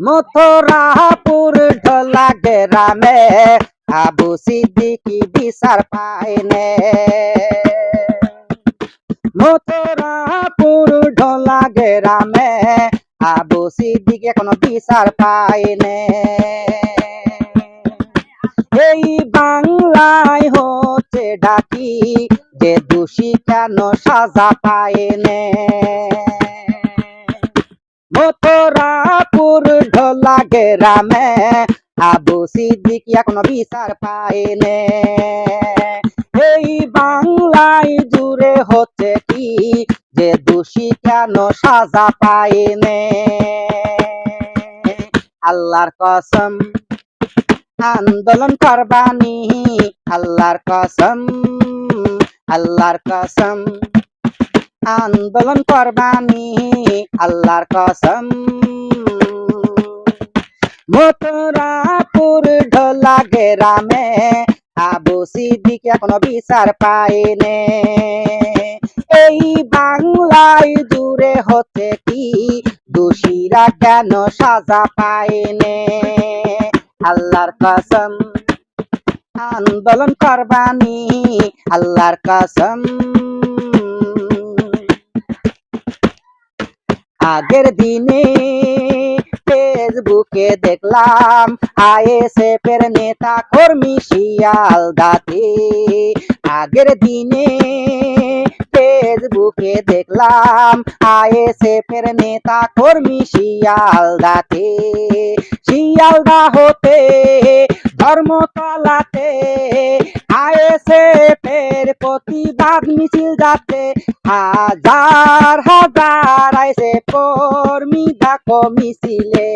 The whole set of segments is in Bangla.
মথুরাপুর ঢোলা গ্রামে আবু সিদ্দিকি বিচার পাইনে মথুরাপুর ঢোলা গ্রামে আবু সিদ্দিকি এখনও বিচার পাইনে এই বাংলায় হচ্ছে ডাকি যে দোষী কেন সাজা পায়নে মথুরাপুর ঢোলা গ্রামে। আবু সিদ্দিক এখনও বিচার পায়নে। এই বাংলায় জুড়ে হচ্ছে কি যে দোষী কেন সাজা পায়নে? আল্লাহর কসম, আন্দোলন করবানি। আল্লাহর কসম আল্লাহর কসম, আন্দোলন করবানি। আল্লাহর কসম মথুরাপুর ঢোলা গ্রামে, আবু সিদ্দিক এখনও বিচার পায়নে। এই বাংলায় জুড়ে হচ্ছে কি, দোষীরা কেন সাজা পায়নে? আল্লাহর কসম, আন্দোলন করবানি, আল্লাহর কসম। আগের দিনে ফেসবুকে দেখলাম আইএসএফ এর নেতা কর্মী শিয়াল দাতে। আগের দিনে ফেসবুকে দেখলাম আইএসএফ এর নেতা কর্মী শিয়াল দাতে। শিয়ালদা হতে ধর্মতলাতে আইএসএফ প্রতিবাদ মিছিল যাতে হাজার হাজার আইসে কর্মী ডাকো মিছিলে।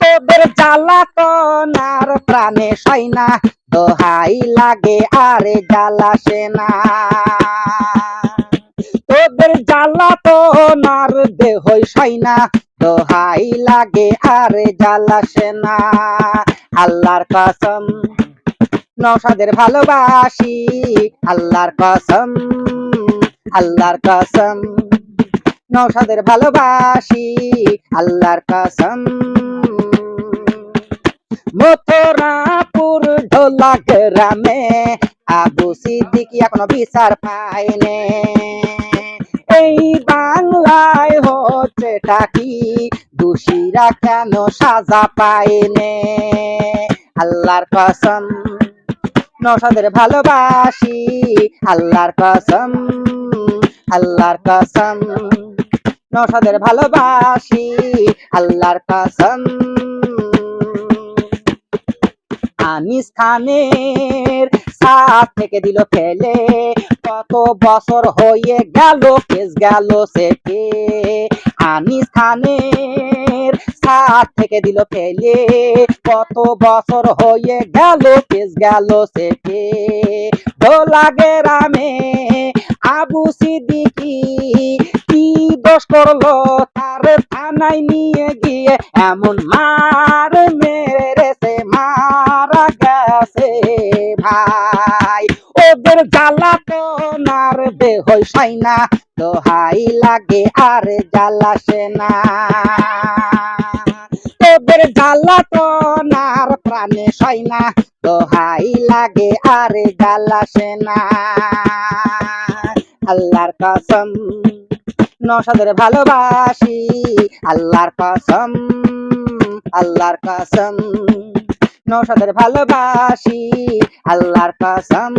তোদের জ্বালাতন আর প্রাণে সয়না দোহাই লাগে আরে জ্বালা সেনা। তোদের জ্বালাতন আর দেহই সয়না দোহাই লাগে আরে জ্বালা সেনা। আল্লাহর কসম। নৌসাদের ভালোবাসি। আল্লাহর কসম আল্লাহর কসম। নৌসাদের ভালোবাসি, আল্লাহর কসম। মথুরাপুর ঢোলা গ্রামে আবু সিদ্দিক এখনও বিচার পায়নে। এই বাংলায় হচ্ছে টাকি দোষীরা কেন সাজা পায়নে? আল্লাহর কসম নসাদের ভালোবাসি। আল্লাহর কসম আল্লাহর কসম। নসাদের ভালোবাসি, আল্লাহর কসম। আনিস খানের সাথ থেকে দিল ফেলে। কত বছর হয়ে গেল, কেস গেল সেটে। আনিস খানের সাথ থেকে দিল ফেলে। কত বছর হয়ে গেল কেস গেল সেটে। দোলা গ্রামে আবু সিদ্দিকি কি দোষ করল? তার থানায় নিয়ে গিয়ে এমন মার মেরেছে মারা গেছে ভাই। ওদের জ্বালাতন আর দেহ সাইনা, দোহাই লাগে আর জ্বালা সেনা তোদের জ্বালাতন আর প্রাণে সয়না দোহাই লাগে আর জ্বালা সেনা আল্লাহর কসম নসাদের ভালোবাসি। আল্লাহর কসম আল্লাহর কসম নসাদের ভালোবাসি। আল্লাহর কসম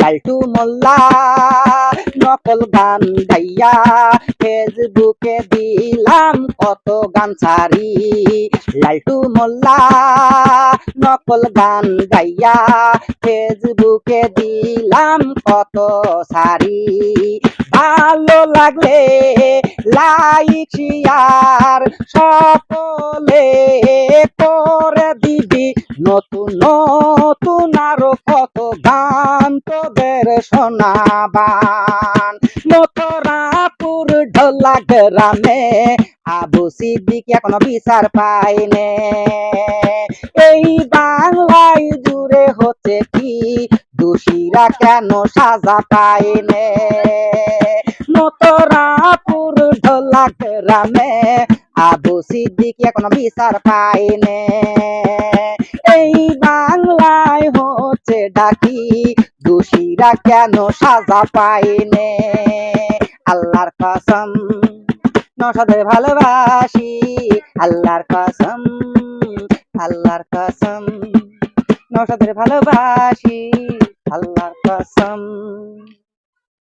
লালটু মোল্লা, নকল গান গাইয়া ফেসবুকে দিলাম কত গান সারি। লালটু মোল্লা, নকল গান গাইয়া ফেসবুকে দিলাম কত সারি। ভালো লাগলে লাইক শেয়ার সকলে করে দিবি। নতুন নতুন আরও শোনাবান মথুরাপুর ঢোলা গ্রামে আবু সিদ্দিক বিচার পাইনে এই বাংলায় জুড়ে হচ্ছে কি, দোষীরা কেন সাজা পাইনে মতরাপুর ঢোলা গ্রামে আবু সিদ্দিক এখনও বিচার পাইনে এই বাংলায় হচ্ছে ডাকি দোষীরা কেন সাজা পাইনে? আল্লাহর কসম নসাদের ভালোবাসি। আল্লাহর কসম আল্লাহর কসম নসাদের ভালোবাসি। আল্লাহর কসম।